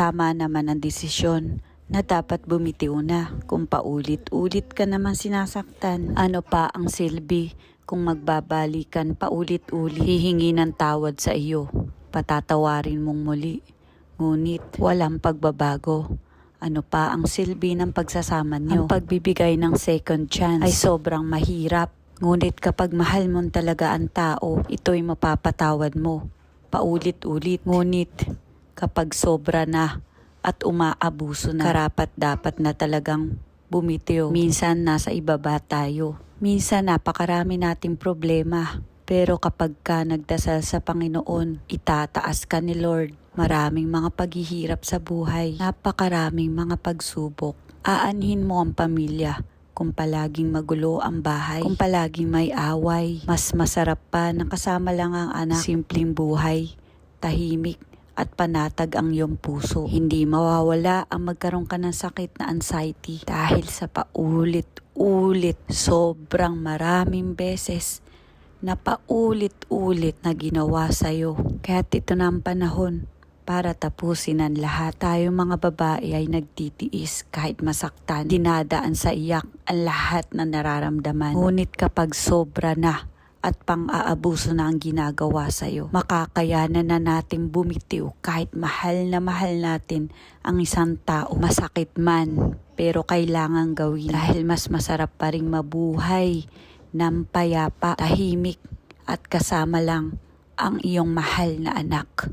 Tama naman ang desisyon na dapat bumitiw na kung paulit-ulit ka naman sinasaktan. Ano pa ang silbi kung magbabalikan paulit-ulit hihingi ng tawad sa iyo, patatawarin mong muli. Ngunit walang pagbabago. Ano pa ang silbi ng pagsasama niyo? Ang pagbibigay ng second chance ay sobrang mahirap. Ngunit kapag mahal mo talaga ang tao, ito'y mapapatawad mo. Paulit-ulit. Ngunit kapag sobra na at umaabuso na, karapat dapat na talagang bumitiw. Minsan nasa ibaba tayo. Minsan napakarami nating problema. Pero kapag ka nagdasal sa Panginoon, itataas ka ni Lord. Maraming mga paghihirap sa buhay. Napakaraming mga pagsubok. Aanhin mo ang pamilya kung palaging magulo ang bahay, kung palaging may away. Mas masarap pa na kasama lang ang anak. Simpleng buhay, tahimik, at panatag ang iyong puso. Hindi mawawala ang magkaroon ka ng sakit na anxiety dahil sa paulit-ulit, sobrang maraming beses na paulit-ulit na ginawa sa'yo. Kaya ito na ang panahon para tapusin ang lahat. Tayo mga babae ay nagtitiis kahit masaktan. Dinadaan sa iyak ang lahat na nararamdaman. Ngunit kapag sobra na at pang-aabuso na ang ginagawa sa'yo, makakayanan na nating bumitiw kahit mahal na mahal natin ang isang tao. Masakit man, pero kailangan gawin dahil mas masarap pa rin mabuhay ng payapa, tahimik at kasama lang ang iyong mahal na anak.